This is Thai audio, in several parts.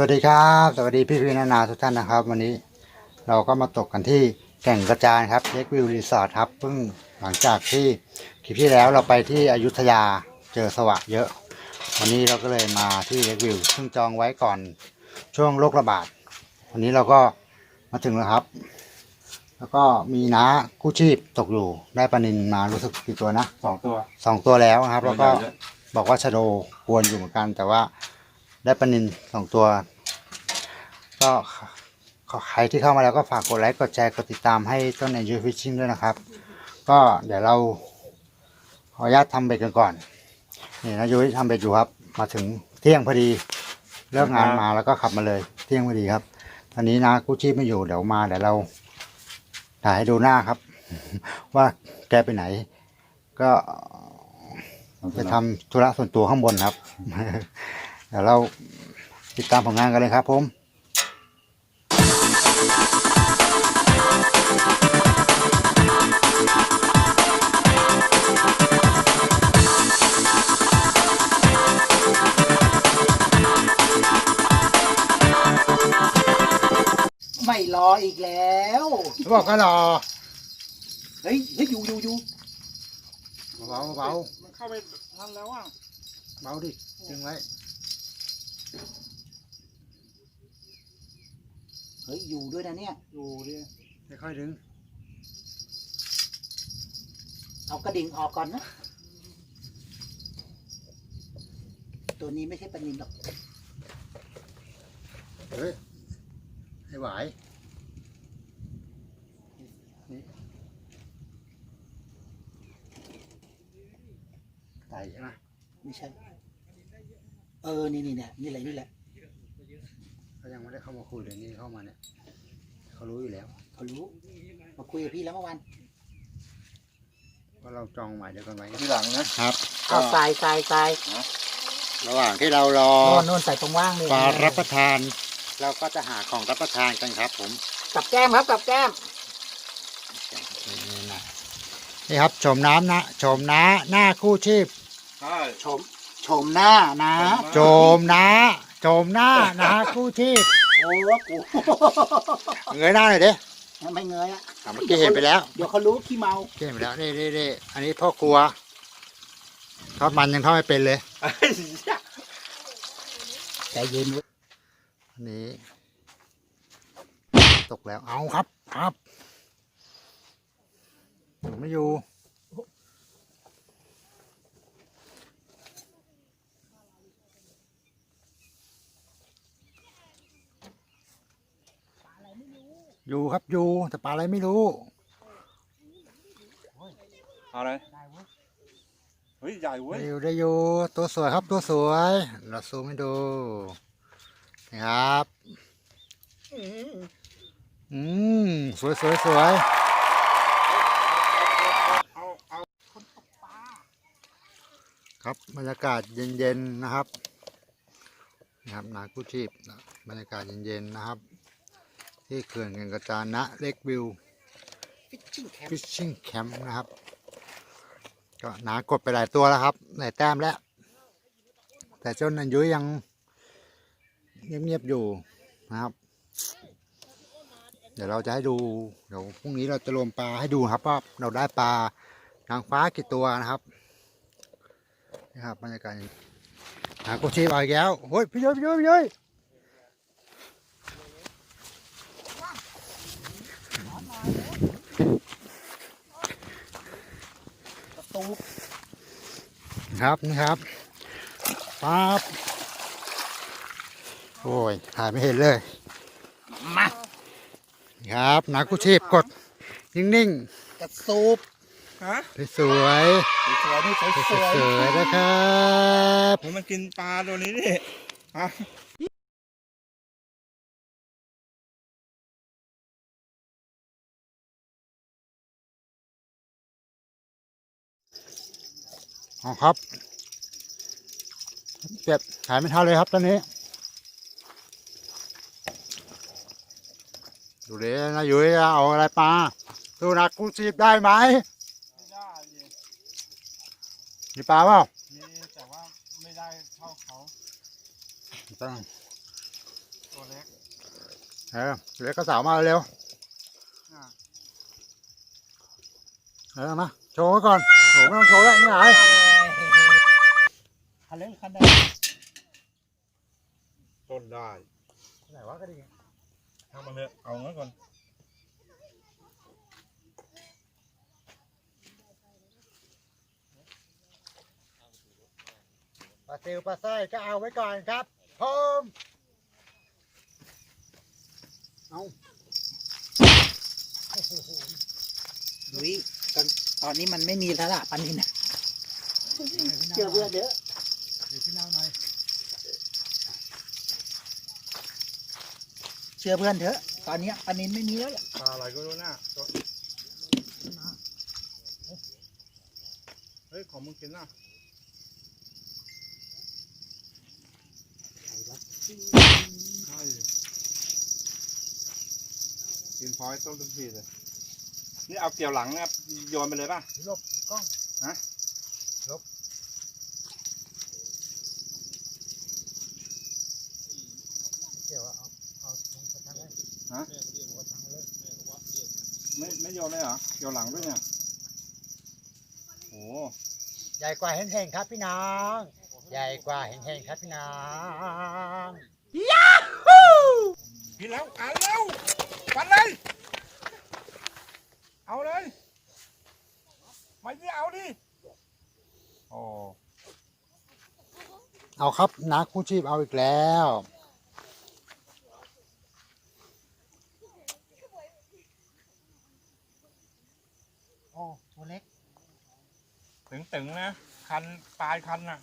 สวัสดีครับ สวัสดีพี่พี่นานาทุกท่านนะครับ วันนี้เราก็มาตกกันที่แก่งกระจานครับเล็กวิวรีสอร์ทครับเพิ่งหลังจากที่คลิปที่แล้วเราไปที่อยุธยาเจอสวะเยอะ วันนี้เราก็เลยมาที่เล็กวิวซึ่งจองไว้ก่อนช่วงโรคระบาด วันนี้เราก็มาถึงแล้วครับ แล้วก็มีน้ากู้ชีพตกอยู่ได้ปลานินมารู้สึกกี่ตัวนะสองตัวสองตัวแล้วนะครับ แล้วก็ใหญ่ๆบอกว่าชะโดกวนอยู่เหมือนกันแต่ว่าได้ปลานินสองตัว ก็ขอใครที่เข้ามาแล้วก็ฝากกดไลค์กดแชร์กดติดตามให้ต้น a อ g ฟิชชิ่งด้วยนะครับ ก็เดี๋ยวเราขออนุญาตทำเบ็ดกันก่อนนี่นะยุ้ยทำเบ็ดอยู่ครับ มาถึงเที่ยงพอดีเลิกงานมาแล้วก็ขับมาเลย เที่ยงพอดีครับตอนนี้นะกู้ชีพไม่อยู่เดี๋ยวมาเดี๋ยวเราถ่ายให้ดูหน้าครับ ว่าแกไปไหน ก็ไปทำธุระส่วนตัวข้างบนครับ เดี๋ยวเราติดตามผลงานกันเลยครับผม ออีกแล้วบอกก็รอเฮ้ยเฮ้ยอยู่อยู่อยู่เบาเบามันเข้าไปทันแล้วอะเบาดิดึงไว้เฮ้ยอยู่ด้วยนะเนี่ยดูดิค่อยๆดึงเอากระดิ่งออกก่อนนะตัวนี้ไม่ใช่ปลานินหรอกเฮ้ยให้ไหวนี่ ไต่ใช่ไหมไม่ใช่ เออ นี่นี่เนี่ยนี่แหละนี่แหละเขายังไม่ได้เข้ามาคุยเลยนี่เข้ามาเนี่ยเขารู้อยู่แล้วเขารู้ มาคุยกับพี่แล้วเมื่อวานว่าเราจองหมายเดียวกันไว้ทีหลังนะครับเอาทรายทรายทรายระหว่างที่เรารอโน่นโน่นใส่ตรงว่างเลยปลารับประทาน เราก็จะหาของรับประทานกันครับ ผมกับแก้มครับกับแก้มนี่นะนี่ครับชมน้ำนะชมน้าหน้าคู่ชีพ ใช่ชมชมหน้านะโจมนะโจมหน้านะคู่ชีพโอ้กูเงยหน้าหน่อยดิไม่เงยอะอะเมื่อกี้เห็นไปแล้วเดี๋ยวเขารู้ขี้เมาเมื่อกี้เห็นไปแล้วนี่นี่นี่อันนี้พ่อครัวทอดมันยังทอดไม่เป็นเลยใจเย็นเว้ยอันนี้ ตกแล้วเอาครับ ครับอยู่ไม่อยู่ อยู่ครับอยู่แต่ปลาอะไรไม่รู้เอาอะไรเฮ้ยใหญ่เว้ได้ยอยู่ได้อยู่ตัวสวยครับตัวสวย เราซูมให้ดูนี่ครับอืมสวยสวยสวยเอาเอาครับบรรยากาศเย็นๆนะครับนะครับนากู้ชีพนะบรรยากาศเย็นๆนะครับ ที่เขื่อนแก่งกระจานนะเล็กวิวฟิชชิ่งแคมฟิชชิ่งแคมป์นะครับ ก็นากดไปหลายตัวแล้วครับหลายแต้มแล้ว แต่เจ้านันยุ้ยยังเงียบๆอยู่นะครับ เดี๋ยวเราจะให้ดู เดี๋ยวพรุ่งนี้เราจะรวมปลาให้ดูครับว่าเราได้ปลานางฟ้ากี่ตัวนะครับนี่ครับบรรยากาศหากุชีพเอาอีกแล้วโอ้ยพี่ย้อยพี่ย้อยพี่ย้อย ประ ตูครับนี่ครับปั๊บโอ้ยถ่ายไม่เห็นเลย มานี่ครับนากุชีพกด นิ่งกระสูบฮะๆสวยสวยนี่สวยๆสสวยวยๆนะครับเฮ้ยมันกินปลาตัวนี้นี่อะ เอาครับเจ็บถ่ายไม่ทันเลยครับตอนนี้ ดูดินะยุ้ยเอาอะไรปลาดูนักกู้ชีพได้ไหมไม่ได้ดิมีปลาเปล่ามีแต่ว่าไม่ได้เท่าเขาต้องตัวเล็กเออเล็กก็สาวมาเร็วอะเออมาโชว์ไว้ก่อนโอ้ไม่ต้องโชว์แล้วนี่ไหนคั นเล็กคันใดต้นได้ไหนวะก็ดีทำมาเถอะเอางั้นก่อนปลาซิวปลาไส้ก็เอาไว้ก่อนครับพร้อมดุยตอนตอนนี้มันไม่มีแล้วล่ะปันนี้นะเชื่อเพื่อนเยอะ เดี๋ยวพี่น้าหน่อย เชื่อเพื่อนเถอะ ตอนเนี้ยปันนินไม่มีแล้วล่ะปลาอะไรก็รู้นะตัวเฮ้ย ของมึงกินนะใช่กินพอยต้นทุกทีเลย นี่เอาเกี่ยวหลังเนี่ยโยนไปเลยป่ะ ลบกล้อง ฮะ ลบเกี่ยวอะเอาเอาลงกระชังเลย ฮะกระชังเลยไม่ไม่โยนเลยเหรอเกี่ยวหลังด้วยเนี่ยโอ้ใหญ่กว่าเห็นๆครับพี่น้องใหญ่กว่าเห็นๆครับพี่น้องกินแล้วอ่านแล้วปันเลยเอาเลยไม่ได้เอาดิโอ้เอาครับนักกู้ชีพเอาอีกแล้ว อ้ตัวเล็ก ตึงๆนะ คันปลายคันน่ะ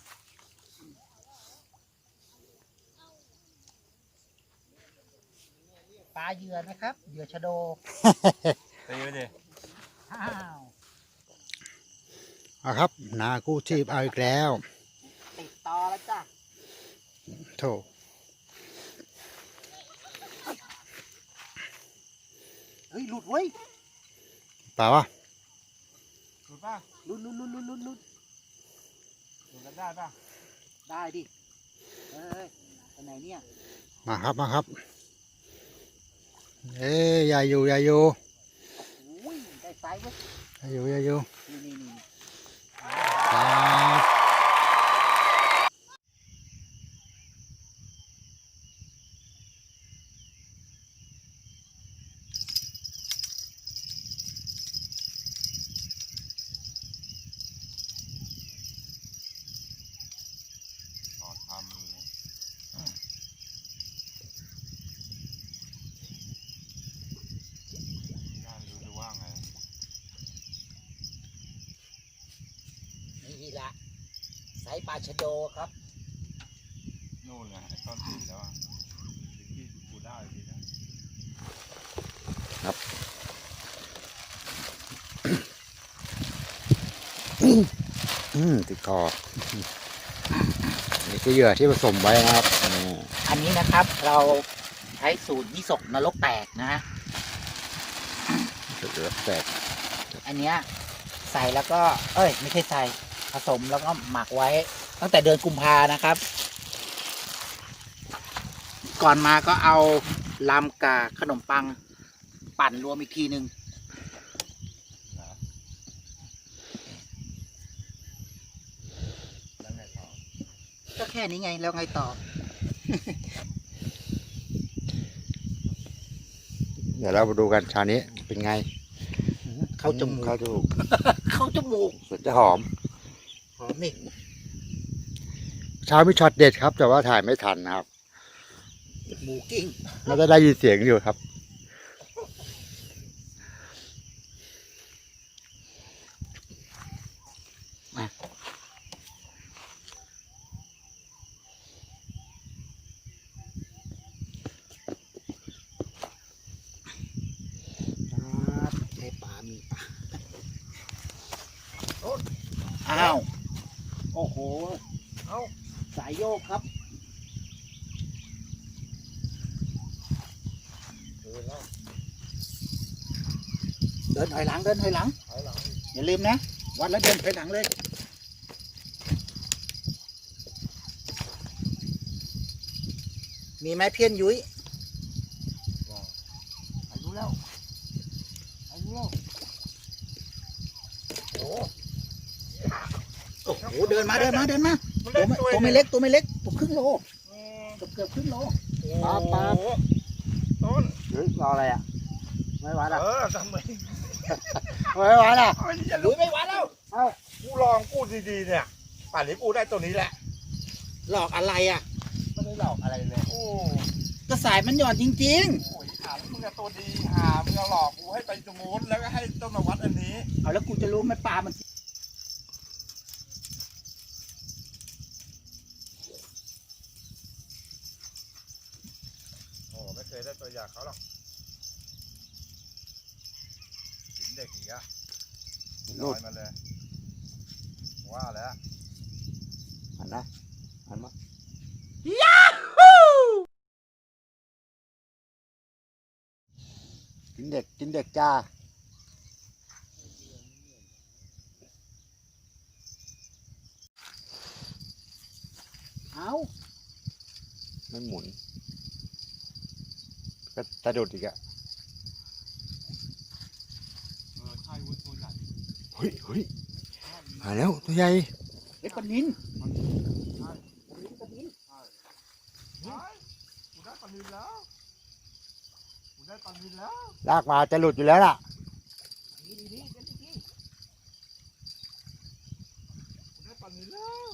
ปลาเหยื่อนะครับ เหยื่อชะโด ตีไปดิอ้าวเอาครับ นากู้ชีพเอาอีกแล้ว ติดต่อแล้วจ้ะ โถเฮ้ย หลุดเว้ยเปล่าวะ ถูกป่ะหลุดหลุดหลุดหลุดหลุดหลุดถูกกันได้ป่ะได้ดิเอ้ยไปไหนเนี่ยมาครับมาครับ เอ้ยอย่าอยู่อย่าอยู่อุ้ยได้ไซส์เว้ยอย่าอยู่อย่าอยู่นี่นี่นี่ครับ สอนทำมือน่ารู้จะว่าไง นี่ละ ไซส์ปลาชะโดครับนู่นไงไอ้ต้นตีนแล้วอะที่กูได้ดีนะอืมติดคอนี่คือเหยื่อที่ผสมไว้นะครับนี่อันนี้นะครับเราใช้สูตรยิสกนรกแตกนะฮะเหลือแตก อันเนี้ยใส่แล้วก็ เอ้ย ไม่ใช่ใส่ผ สมแล้วก็หมักไว้ ตั้งแต่เดือนกุมภานะครับ ก่อนมาก็เอาลำกับขนมปังปั่นรวมอีกทีหนึ่งแล้วไงต่อก็แค่นี้ไงแล้วไงต่อ เดี๋ยวเรามาดูกันชานี้เป็นไง เข้าจมูก เข้าจมูก เข้าจมูกสุดจะหอม หอมนี่เช้ามีช็อตเด็ดครับ แต่ว่าถ่ายไม่ทันนะครับหมูกิ้งน่าจะได้ยินเสียงอยู่ครับใช่ปลามีปลาอ้าวโอ้โหเอาสายโยกครับเดินถอยหลังเดินถอยหลังอย่าลืมนะ วัดแล้วเดินถอยหลังเลยมีไหมเพี้ยนยุ้ย โอ้โหเดินมาเดินมาเดินมามันตัวเล็กไม่ตัวตัวไม่เล็กตัวไม่เล็กตัวครึ่งโลอืมเกือบเกือบครึ่งโลปาบปาบโอ้โหต้นเฮ้ยรออะไรอะไม่ไหวละเออทำไมไม่ไหวละเอ้ยอย่าลุลุยกไม่ไหวแล้วกูลองกูดีๆเนี่ยป่านนี้กูได้ตัวนี้แหละ หลอกอะไรอะไม่ได้หลอกอะไรเลยโอ้ก็สายมันหย่อนจริงโหถามมึงอะตัวดีหามึงเอาหลอกกูให้ไปตรงนู้นแล้วก็ให้ต้นมาวัดอันนี้ๆเอาแล้วกูจะรู้ไหมปลามัน โอ้ไม่เคยได้ตัว อย่างเขาหรอกถึงเด็กอีกอะลอยมาเลย ว่าแล้วหันนะหันมากินเด็กกินเด็กจ้าเอามันหมุน ก็กระโดดอีกอะเออใช่วุ้นตัวใหญ่เฮ้ยเฮ้ยมาแล้วตัวใหญ่เล็กปนินใช่กูได้ปลานินแล้วกูได้ปลานินแล้วลากมาจะหลุดอยู่แล้วล่ะ กูได้ปลานินแล้ว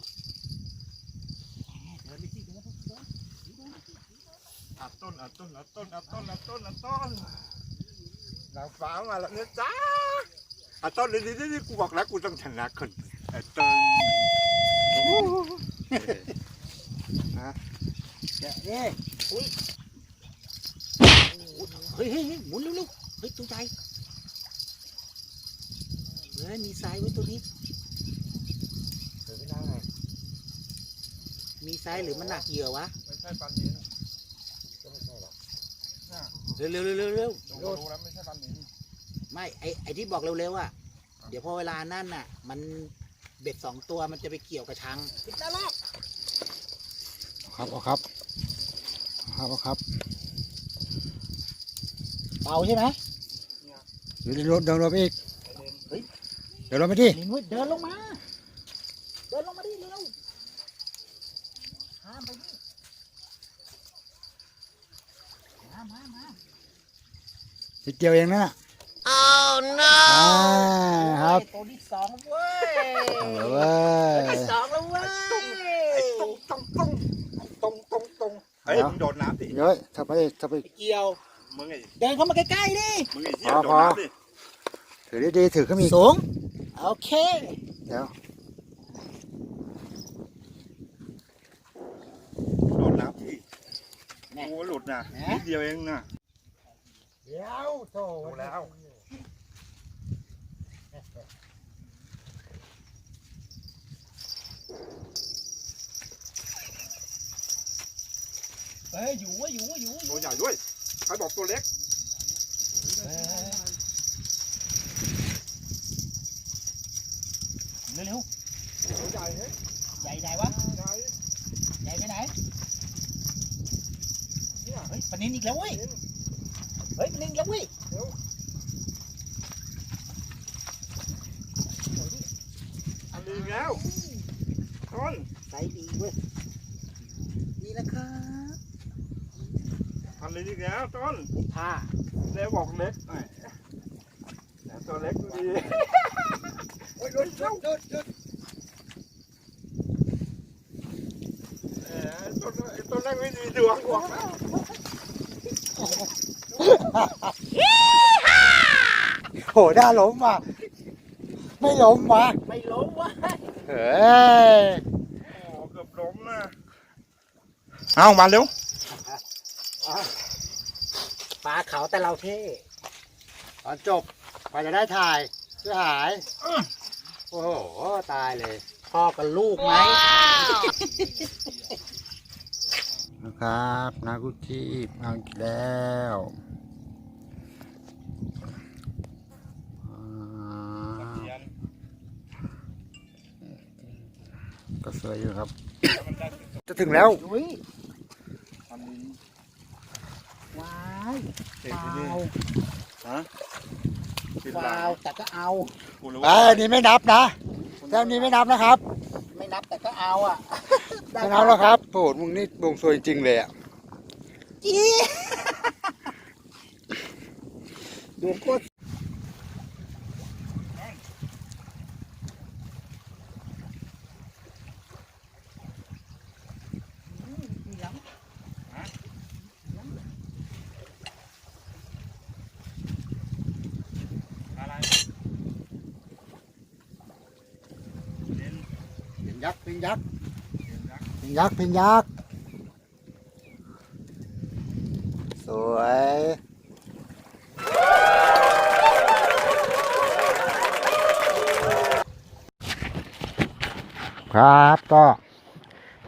เดินไปสิเดินไปสิเดิน อัดต้นอัดต้นอัดต้นอัดต้นอัดต้นอัดต้นนางฟ้ามาแล้วเนี่ยจ้าอัดต้นนี่นี่นี่กูบอกแล้วกูต้องชนะคนอัดต้นเดี๋ยวเอ้ยอุ้ยเฮ้ยเฮ้ยเฮ้ยหมุนเร็วๆเฮ้ยตัวใหญ่เฮ้ยมีทรายไว้ตัวนี้เดี๋ยวไม่ได้ไงมีทรายหรือมันหนักเหยื่อวะไม่ใช่ปลานินก็ไม่ใช่หรอก เร็วเร็วเร็วเร็วเร็วดูก็รู้แล้วไม่ใช่ปลานินไม่ไอไอที่บอกเร็วๆอะเดี๋ยวพอเวลานั่นน่ะ มันเบ็ดสองตัวมันจะไปเกี่ยวกับชังติดแล้วรอบครับเอาครับเอาครับเอาครับเบาใช่ไหมเดี๋ยวเดินรถเดินรถไปอีกเฮ้ยเดินรถไปที่นี่นุ้ยเดินลงมา เดินลงมาดิเร็วห้ามไปดิมามามา นิดเดียวเองนั่นน่ะ Oh no! อ่าครับเฮ้ยตัวที่สองเว้ยเอาละเว้ยตัวที่สองแล้วเว้ยไอ้ตรงตรงตรงตรงตรงตรงเฮ้ยเดี๋ยว มึงโดนน้ำดิเยอะถ้าไปอีกถ้าไปอีกเกี่ยว มึงไอ้เดินเข้ามาใกล้ๆดิมึงไอ้เหี้ยพอโดพนอน้ำดิถือดีๆถือขึ้นมาอีกสูงโอเคเดี๋ยวโดนน้ำดิแน่กูหลุดนะแหมนิดเดียวเองนะเดี๋ยวโถดูแล้ว เฮ้ยอยู่เว้ยอยู่เว้ยอยู่เว้ยตัวใหญ่ด้วยใครบอกตัวเล็กเร็วตัวใหญ่เฮ้ยๆใหญ่ไหนวะใหญ่ใหญ่ไปไหนเนี่ยเฮ้ยปลานินอีกแล้วเว้ยเฮ้ยปลานินอีกแล้วเว้ยอันนี้อีกแล้วต้นไซส์ดีเว้ยนี่นะครับอันนี้อีกแล้วต้นผ้าแล้วบอกเล็กหน่อยแต่ตัวเล็กดูดีโอ้ยหลุดแล้วหลุดหลุดเออต้นไอ้ต้นแรกไม่ดีดวงบอกแล้ว โหได้ล้มว่ะ ไม่ล้มว่ะไม่ล้มวะเฮ้ยโอ้เกือบล้มนะเอามาเร็วปลาเขาแต่เราเท่ตอนจบกว่าจะได้ถ่ายช่วยหาย โอ้โห ตายเลย พ่อกับลูกไหมนะครับ นากุชีพเอาอีกแล้วอ่าก็ สวยอยู่ครับ จะถึงแล้วอุ้ยทำนี้ว้ายติดฟาที่นี่วฮะติดฟาลาววแต่ก็เอากูรู้ไอ้ยอันนี้ไม่นับนะคนแต้มนี้ไม่นับนะครับ ไม่นับแต่ก็เอาอะไม่นับแล้วครับโอ้โหมึงนี่บงสวยจริงเลยอะจีดูโคตรเหลือง อะไร เป็น ยักษ์เป็นยักษ์เห็นนะเป็นยักษ์เป็นยักษ์สวยครับก็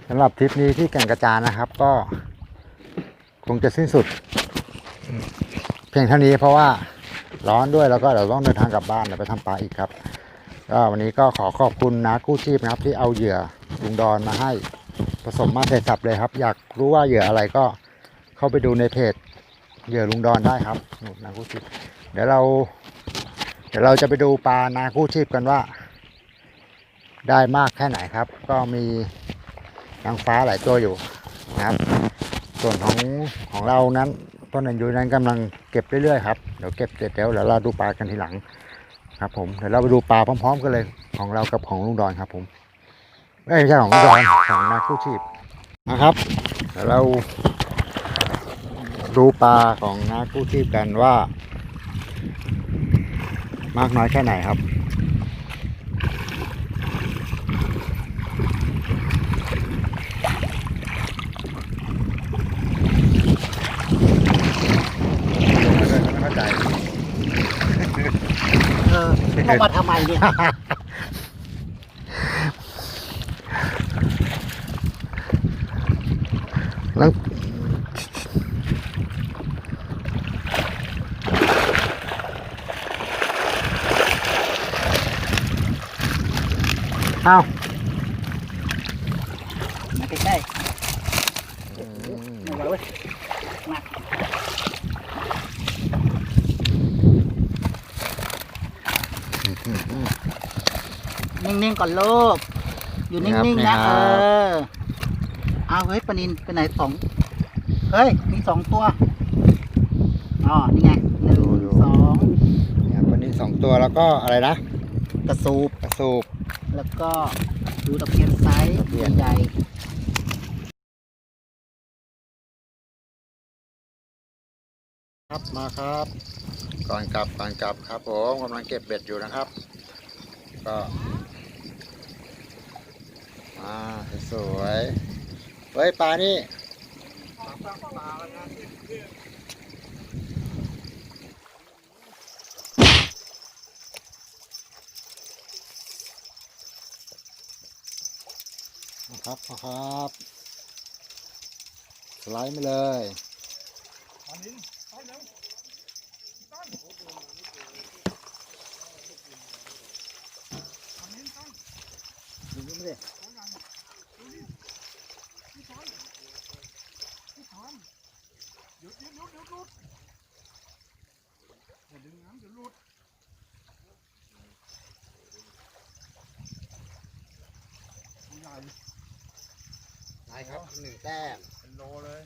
สำหรับทริปนี้ที่แก่งกระจานนะครับ ก็ คงจะสิ้นสุด เพียงเท่านี้เพราะว่าร้อนด้วยแล้วก็เดี๋ยวต้องเดินทางกลับบ้านเดี๋ยวไปทำปลาอีกครับ ก็วันนี้ก็ขอขอบคุณนะกู้ชีพนะครับ ที่เอาเหยื่อลุงดอนมาให้ผสมมาเสร็จสับเลยครับ อยากรู้ว่าเหยื่ออะไรก็เข้าไปดูในเพจเหยื่อลุงดอนได้ครับนู่นากู้ชีพเดี๋ยวเรา เดี๋ยวเราจะไปดูปลานากู้ชีพกันว่า ได้มากแค่ไหนครับ ก็มีนางฟ้าหลายตัวอยู่นะครับ ส่วนของของเรานั้นต้นนันยูนั้นกำลังเก็บเรื่อยๆครับเดี๋ยวเก็บเสร็จแล้วเดี๋ยวเราดูปลากันทีหลัง ครับผมเดี๋ยวเราไปดูปลาพร้อม ๆ กันเลยของเรากับของลุงดอนครับ ผมไม่ใช่ของลุงดอนของนักกู้ชีพนะครับเดี๋ยวเราดูปลาของนักกู้ชีพกันว่า มากน้อยแค่ไหนครับ ไม่เข้าใจ เออลงมาทำไมเนี่ยแล้วเอ้ามาใกล้ๆไม่ไหวเว้ยมา นิ่งๆก่อนลูก อยู่นิ่งๆนะ เออ เอาเฮ้ยปลานินไปไหนสอง เฮ้ย มีสองตัว อ๋อ นี่ไงหนึ่งสองเนี่ยวันนี้สองตัวแล้วก็อะไรนะ กระสูบ กระสูบ แล้วก็ดูตะเพียนไซส์ตะเพียนใหญ่ครับมาครับ ก่อนกลับก่อนกลับครับผมกำลังเก็บเบ็ดอยู่นะครับ ก็ มาสวยเฮ้ยปลานี่นะครับครับสไลด์มาเลยอันนี้ไปแล้วต้นอันนี้ต้นดูนี่ไม่ได้ตัวดิพี่ต้นพี่ต้นหยุดหยุดหยุดหยุดหยุดอย่าดึงน้ำเดี๋ยวหลุดตัวใหญ่ ได้ครับ หนึ่งแต้มเป็นโลเลย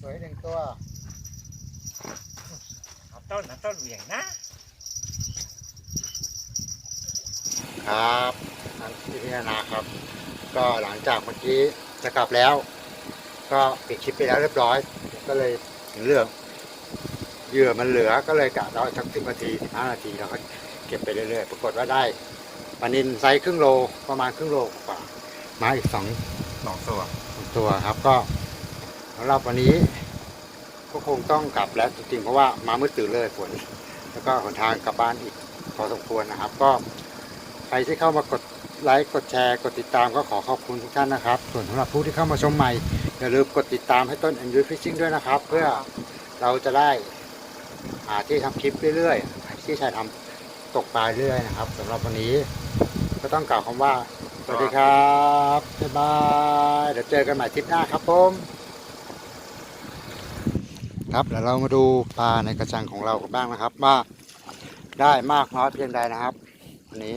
สวยหนึ่งตัวเอาต้นเอาต้นเหวี่ยงนะ ครับทางที่พิจารครับ ก็หลังจากเมื่อกี้จะกลับแล้ว ก็ปิดคลิปไปแล้วเรียบร้อย ก็เลยถึงเรื่องเหยื่อมันเหลือก็เลยกะเราสักสิบนาทีสิบห้านาทีเราก็เก็บไปเรื่อยๆปรากฏว่าได้ ปลานินไซส์ครึ่งโลประมาณครึ่งโลกว่ามาอีกสองสองตัวตัวครับก็สำหรับวันนี้ก็คงต้องกลับแล้วจริงๆเพราะว่ามามืดตื่นเลยฝนแล้วก็หนทางกลับบ้านอีกพอสมควรนะครับ ก็ใครที่เข้ามากดไลค์กดแชร์กดติดตามก็ขอขอบคุณทุกท่านนะครับ ส่วนสำหรับผู้ที่เข้ามาชมใหม่อย่าลืมกดติดตามให้ต้น Enjoy Fishing ด้วยนะครับ เพื่อเราจะได้หาที่ทำคลิปเรื่อยๆที่ชายทำตกปลาเรื่อยนะครับสำหรับวันนี้ ก็ต้องกล่าวคำว่า สวัสดีครับบ๊ายบายเดี๋ยวเจอกันใหม่ทริปหน้าครับผมครับเดี๋ยวเรามาดูปลาในกระชังของเรากันบ้างนะครับ ว่าได้มากน้อยเพียงใดนะครับวันนี้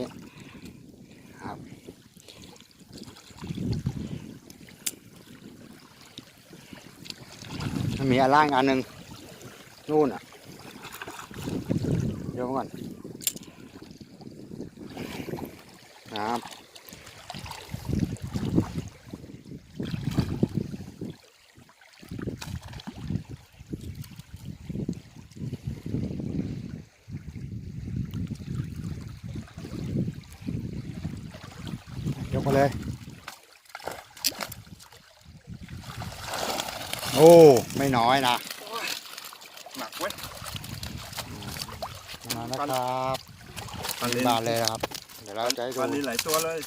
ครับมีอันล่างอันหนึ่งนู่นอะเดี๋ยวก่อน นะครับยกมาเลย โอ้ ไม่น้อยนะหนักเว้ยมานะครับปลาลินบาทเลยนะครับเดี๋ยวเราจะให้ปลาลินดูหลายตัวเลย